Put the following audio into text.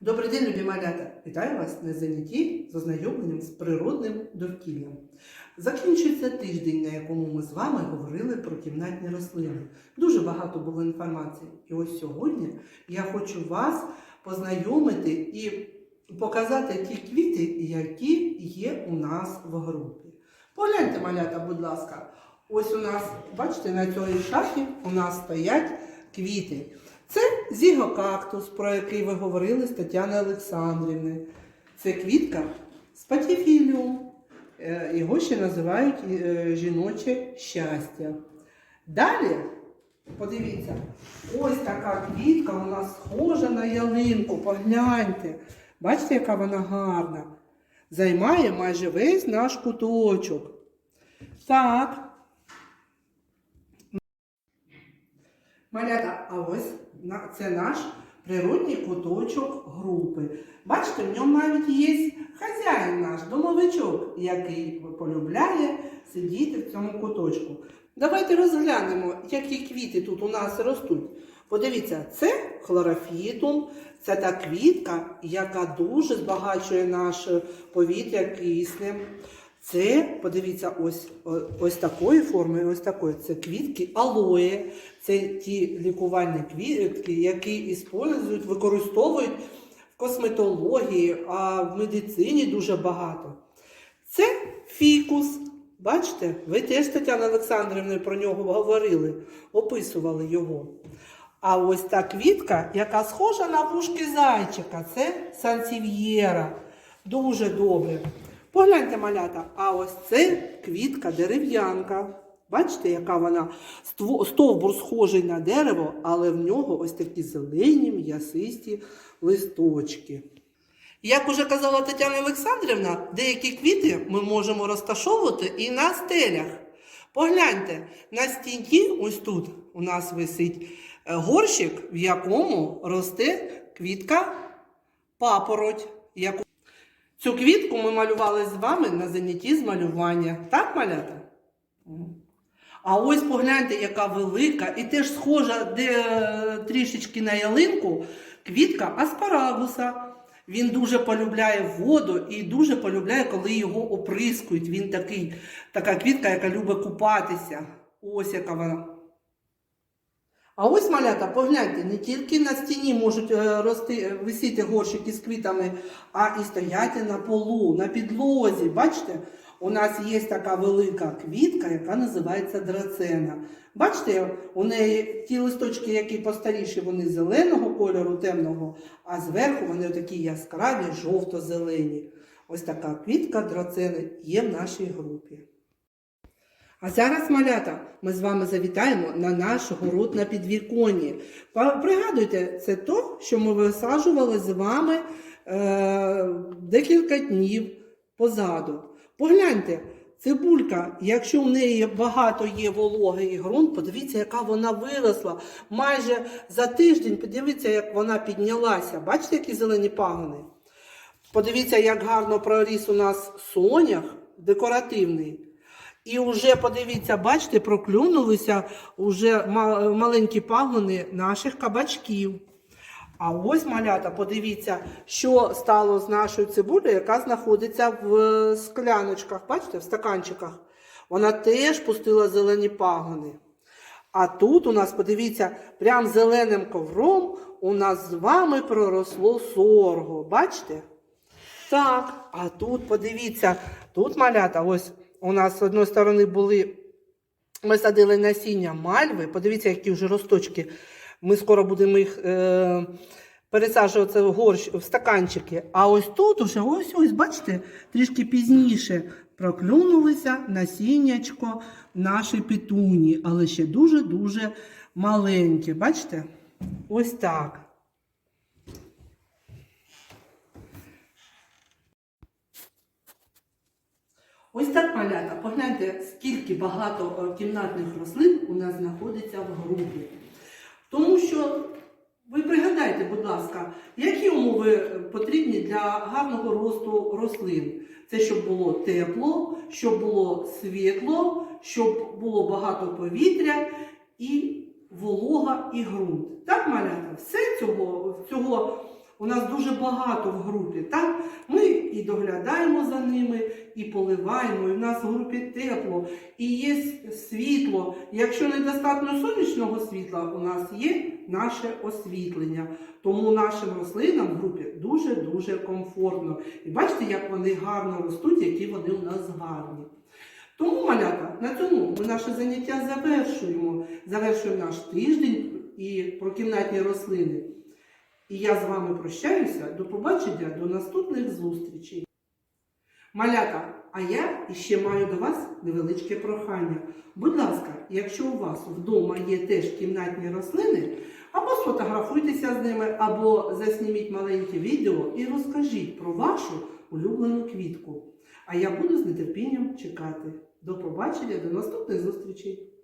Добрий день, любі малята! Вітаю вас на занятті з ознайомленням з природним довкіллям. Закінчується тиждень, на якому ми з вами говорили про кімнатні рослини. Дуже багато було інформації. І ось сьогодні я хочу вас познайомити і показати ті квіти, які є у нас в групі. Погляньте, малята, будь ласка, ось у нас, бачите, на цій шафі у нас стоять квіти. Зігокактус, про який ви говорили з Тетяною Олександрівною. Це квітка спатіфіліум. Е, Його ще називають е, жіноче щастя. Далі, подивіться, ось така квітка у нас схожа на ялинку. Погляньте. Бачите, яка вона гарна. Займає майже весь наш куточок. Так, Малята, а ось це наш природній куточок групи. Бачите, в ньому навіть є хазяїн наш, домовичок, який полюбляє сидіти в цьому куточку. Давайте розглянемо, які квіти тут у нас ростуть. Подивіться, це хлорофітум, це та квітка, яка дуже збагачує наше повітря киснем. Це, подивіться, ось, ось такої форми, ось такої. Це квітки алоє. Це ті лікувальні квітки, які іспользують, використовують в косметології, а в медицині дуже багато. Це фікус. Бачите, ви теж Тетяна Олександрівна про нього говорили, описували його. А ось та квітка, яка схожа на вушки зайчика, це сансів'єра. Дуже добре. Погляньте, малята, а ось це квітка дерев'янка. Бачите, яка вона стовбур схожий на дерево, але в нього ось такі зелені м'ясисті листочки. Як уже казала Тетяна Олександрівна, деякі квіти ми можемо розташовувати і на стелях. Погляньте, на стінці, ось тут у нас висить е, горщик, в якому росте квітка папороть. Яку... Цю квітку ми малювали з вами на занятті з малювання. Так, малята? А ось погляньте, яка велика і теж схожа де, е, трішечки на ялинку квітка аспарагуса. Він дуже полюбляє воду і дуже полюбляє, коли його оприскують. Він такий, така квітка, яка любить купатися. Ось яка вона. А ось малята, погляньте, не тільки на стіні можуть е, рости, е, висіти горщики з квітами, а і стояти на полу, на підлозі. Бачите, у нас є така велика квітка, яка називається драцена. Бачите, у неї ті листочки, які постаріші, вони зеленого кольору, темного, а зверху вони такі яскраві, жовто-зелені. Ось така квітка драцени є в нашій групі. А зараз, малята, ми з вами завітаємо на наш город на підвіконні. Пригадуйте, це то, що ми висаджували з вами е, декілька днів позаду. Погляньте, цибулька, якщо в неї багато є вологи і ґрунт, подивіться, яка вона виросла. Майже за тиждень, подивіться, як вона піднялася. Бачите, які зелені пагони? Подивіться, як гарно проріс у нас сонях декоративний. І вже подивіться, бачите, проклюнулися вже маленькі пагони наших кабачків. А ось малята, подивіться, що стало з нашою цибулею, яка знаходиться в е, скляночках, бачите, в стаканчиках. Вона теж пустила зелені пагони. А тут у нас, подивіться, прям зеленим ковром у нас з вами проросло сорго. Бачите? Так, а тут подивіться, тут малята, ось у нас з одної сторони були, ми садили насіння мальви. Подивіться, які вже росточки. Ми скоро будемо їх е, пересаджувати в горщ, в стаканчики. А ось тут уже, ось ось, бачите, трішки пізніше проклюнулися насіннячко нашої петуні, але ще дуже-дуже маленьке. Бачите? Ось так. Ось так, малята, погляньте, скільки багато е, кімнатних рослин у нас знаходиться в групі. Тому що ви пригадайте, будь ласка, які умови е, потрібні для гарного росту рослин? Це щоб було тепло, щоб було світло, щоб було багато повітря і волога і ґрунт. Так, малята, все цього, цього У нас дуже багато в групі. Так? Ми і доглядаємо за ними, і поливаємо, і в нас в групі тепло, і є світло. Якщо недостатньо сонячного світла, у нас є наше освітлення. Тому нашим рослинам в групі дуже-дуже комфортно. І бачите, як вони гарно ростуть, які вони у нас гарні. Тому, малята, на цьому ми наше заняття завершуємо. Завершуємо наш тиждень і про кімнатні рослини. І я з вами прощаюся. До побачення, до наступних зустрічей. Малята, а я іще маю до вас невеличке прохання. Будь ласка, якщо у вас вдома є теж кімнатні рослини, або сфотографуйтеся з ними, або засніміть маленьке відео і розкажіть про вашу улюблену квітку. А я буду з нетерпінням чекати. До побачення, до наступних зустрічей!